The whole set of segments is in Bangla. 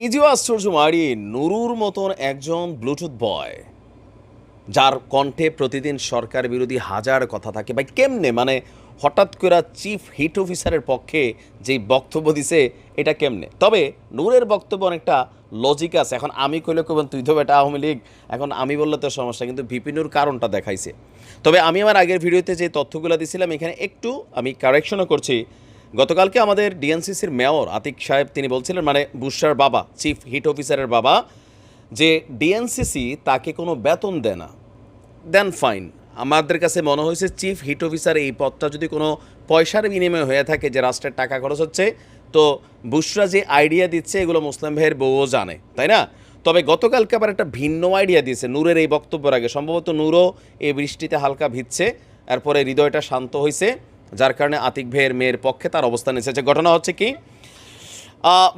নিজেও আশ্চর্য মারি, নুরুর মতন একজন ব্লুটুথ বয়, যার কণ্ঠে প্রতিদিন সরকার বিরোধী হাজার কথা থাকে। ভাই, কেমনে? মানে হঠাৎ করে চিফ হিট অফিসারের পক্ষে যেই বক্তব্য দিছে, এটা কেমনে? তবে, নূরের বক্তব্য অনেকটা লজিক আছে। এখন আমি কইলে কবেন তুই তো বেটা আওয়ামী লীগ। এখন আমি বললে তো সমস্যা, কিন্তু বিপিনুর কারণটা দেখাইছে। তবে আমি আমার আগের ভিডিওতে যে তথ্যগুলো দিছিলাম, এখানে একটু আমি কারেকশনও করছি। গতকালকে আমাদের ডিএনসিসির মেয়র আতিক সাহেব তিনি বলছিলেন মানে বুশার বাবা, চিফ হিট অফিসারের বাবা, যে ডিএনসিসি তাকে কোনো বেতন দেয় না। দেন ফাইন। আমাদের কাছে মনে হয়েছে চিফ হিট অফিসার এই পদটা যদি কোনো পয়সার বিনিময়ে হয়ে থাকে যে রাষ্ট্রের টাকা খরচ হচ্ছে, তো বুশরা যে আইডিয়া দিচ্ছে এগুলো মুসলিম ভাইয়ের বউও জানে, তাই না? তবে গতকালকে আবার একটা ভিন্ন আইডিয়া দিয়েছে। নূরের এই বক্তব্যের আগে, সম্ভবত নূরও এই বৃষ্টিতে হালকা ভিজছে, এরপরে হৃদয়টা শান্ত হয়েছে। যার কারণে আতিক ভাইয়ের মেয়ের পক্ষে তার অবস্থান এসেছে ঘটনা হচ্ছে কি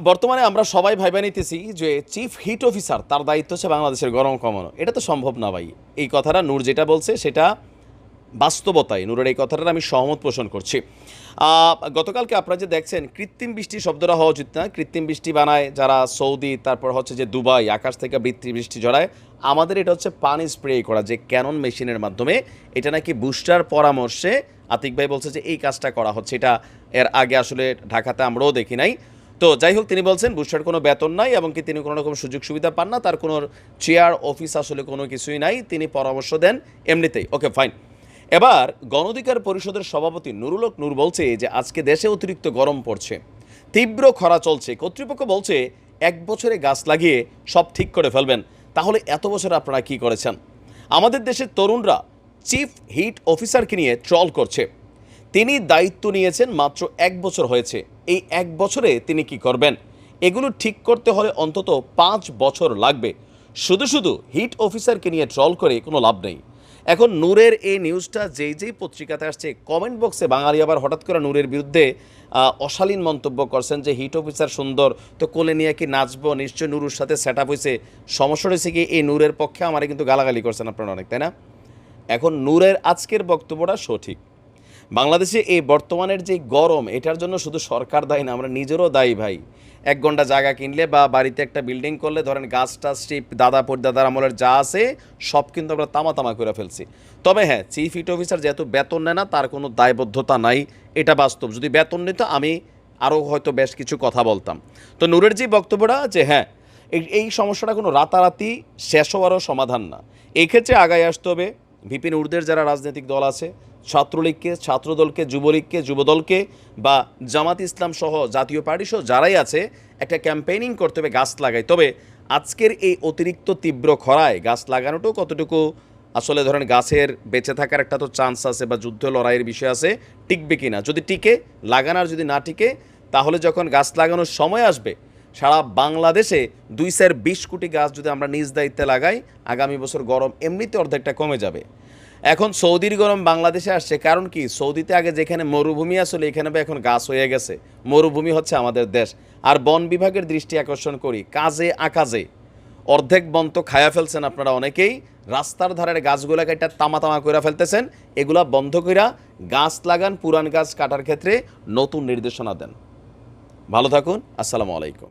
বর্তমানে আমরা সবাই ভাইবা নিতেছি যে চিফ হিট অফিসার তার দায়িত্ব হচ্ছে বাংলাদেশের গরম কমানো এটা তো সম্ভব না ভাই। এই কথাটা নূর যেটা বলছে সেটা বাস্তবতায়, নূরের এই কথাটা আমি সহমত পোষণ করছি। গতকালকে আপনারা যে দেখছেন, কৃত্রিম বৃষ্টি শব্দটা হওয়া উচিত না। কৃত্রিম বৃষ্টি বানায় যারা সৌদি, তারপর হচ্ছে যে দুবাই, আকাশ থেকে বৃত্তি বৃষ্টি ঝরায়, আমাদের এটা হচ্ছে পানি স্প্রে করা, যে ক্যানন মেশিনের মাধ্যমে। এটা নাকি বুস্টার পরামর্শে আতিক ভাই বলছে যে এই কাজটা করা হচ্ছে। এটা এর আগে আসলে ঢাকাতে আমরাও দেখি নাই। তো যাই হোক, তিনি বলছেন, বুস্টার কোনো বেতন নাই এবং কি তিনি কোনো রকম সুযোগ সুবিধা পান না। তার কোনো চেয়ার, অফিস আসলে কোনো কিছুই নাই। তিনি পরামর্শ দেন এমনিতেই। Okay, fine. এবার গণধিকার পরিষদের সভাপতি নুরুলক নূর বলছে যে আজকে দেশে অতিরিক্ত গরম পড়ছে। তীব্র খরা চলছে। কর্তৃপক্ষ বলছে এক বছরে গাছ লাগিয়ে সব ঠিক করে ফেলবেন। তাহলে এত বছর আপনারা কি করেছেন? আমাদের দেশের তরুণরা চিফ হিট অফিসারকে নিয়ে ট্রল করছে। তিনি দায়িত্ব নিয়েছেন মাত্র এক বছর হয়েছে। এই এক বছরে তিনি কি করবেন? এগুলো ঠিক করতে হলে অন্তত পাঁচ বছর লাগবে। শুধু শুধু হিট অফিসারকে নিয়ে ট্রল করে কোনো লাভ নেই। এখন নূরের এই নিউজটা যেই যেই পত্রিকাতে আসছে কমেন্ট বক্সে বাঙালি আবার হঠাৎ করে নূরের বিরুদ্ধে অশালীন মন্তব্য করছেন যে হিট অফিসার সুন্দর, তো কোলে নিয়ে কি নাচবো? নিশ্চয় নুরুর সাথে সেট আপ হয়েছে। সমস্যা রয়েছে কি, এই নূরের পক্ষে আমারে কিন্তু গালাগালি করছেন আপনারা অনেক, তাই না? এখন নূরের আজকের বক্তব্যটা সঠিক। বাংলাদেশে এই বর্তমানের যে গরম, এটার জন্য শুধু সরকার দায়ী না, আমরা নিজেরও দায়ী ভাই। এক ঘণ্টা জায়গা কিনলে বা বাড়িতে একটা বিল্ডিং করলে, ধরেন গাছ টাছ, স্ট্রিপ, দাদা পরদাদার আমলের যা আছে, সব কিন্তু আমরা তামা তামা করে ফেলছি। তবে হ্যাঁ চিফ ইট অফিসার যেহেতু বেতন নেয় না, তার কোনো দায়বদ্ধতা নাই, এটা বাস্তব। যদি বেতন নিত, আমি আরও হয়তো বেশ কিছু কথা বলতাম। তো নূরের যে বক্তব্যটা যে হ্যাঁ এই সমস্যাটা কোনো রাতারাতি শেষ হওয়ারও সমাধান না। এক্ষেত্রে আগায় আসতে হবে। বিপিন উর্দের যারা রাজনৈতিক দল আছে ছাত্রলীগকে, ছাত্রদলকে, যুবলীগকে, যুবদলকে বা জামাত ইসলাম সহ জাতীয় পার্টি সহ যারাই আছে, একটা ক্যাম্পেইনিং করতে হবে, গাছ লাগাই। তবে আজকের এই অতিরিক্ত তীব্র খরায় গাছ লাগানোটাও কতটুকু আসলে ধরেন গাছের বেঁচে থাকার একটা তো চান্স আছে বা যুদ্ধ লড়াইয়ের বিষয় আছে, টিকবে কি না যদি টিকে লাগানোর যদি না টিকে, তাহলে যখন গাছ লাগানোর সময় আসবে, সারা বাংলাদেশে দুই স্যার বিশ কোটি গাছ যদি আমরা নিজ দায়িত্বে লাগাই, আগামী বছর গরম এমনিতে অর্ধেকটা কমে যাবে। এখন সৌদির গরম বাংলাদেশে আসছে, কারণ কি? সৌদিতে আগে যেখানে মরুভূমি আসলে, এখানে এখন গাছ হয়ে গেছে। মরুভূমি হচ্ছে আমাদের দেশ। আর বন বিভাগের দৃষ্টি আকর্ষণ করি, কাজে আকাজে। অর্ধেক বন তো খায়া ফেলছেন আপনারা অনেকেই। রাস্তার ধারের গাছগুলোকে একটা তামা তামা করে ফেলতেছেন। এগুলা বন্ধ কইরা গাছ লাগান, পুরান গাছ কাটার ক্ষেত্রে নতুন নির্দেশনা দেন। ভালো থাকুন, আসসালামু আলাইকুম।